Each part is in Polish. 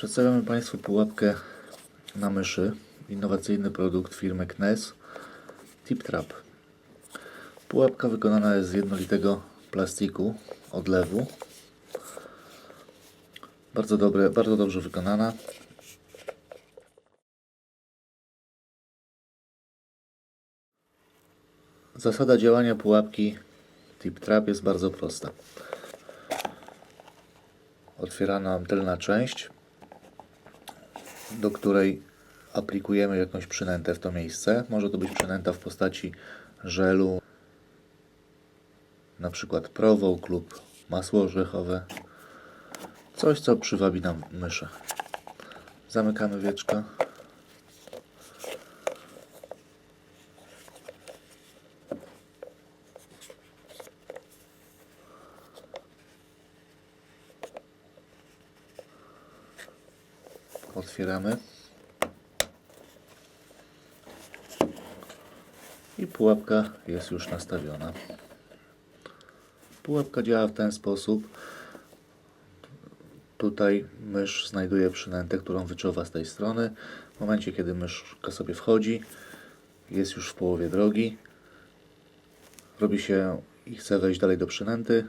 Przedstawiamy Państwu pułapkę na myszy. Innowacyjny produkt firmy Knes Tip Trap. Pułapka wykonana jest z jednolitego plastiku odlewu. Bardzo, dobre, bardzo dobrze wykonana. Zasada działania pułapki Tip Trap jest bardzo prosta. Otwierana tylna część, do której aplikujemy jakąś przynętę w to miejsce. Może to być przynęta w postaci żelu, na przykład prowołk lub masło orzechowe. Coś, co przywabi nam myszę. Zamykamy wieczko. Otwieramy. I pułapka jest już nastawiona. Pułapka działa w ten sposób. Tutaj mysz znajduje przynętę, którą wyczuwa z tej strony. W momencie, kiedy myszka sobie wchodzi, jest już w połowie drogi. Robi się i chce wejść dalej do przynęty.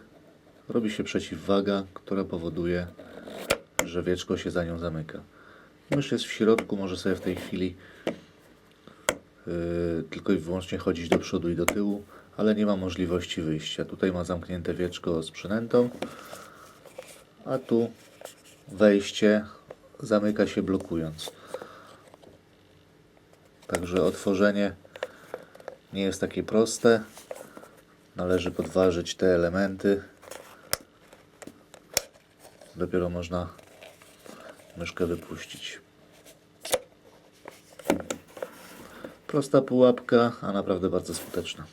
Robi się przeciwwaga, która powoduje, że wieczko się za nią zamyka. Mysz jest w środku, może sobie w tej chwili yy, tylko i wyłącznie chodzić do przodu i do tyłu, ale nie ma możliwości wyjścia. Tutaj ma zamknięte wieczko z przynętą, a tu wejście zamyka się blokując. Także otworzenie nie jest takie proste. Należy podważyć te elementy. Dopiero można myszkę wypuścić. Prosta pułapka, a naprawdę bardzo skuteczna.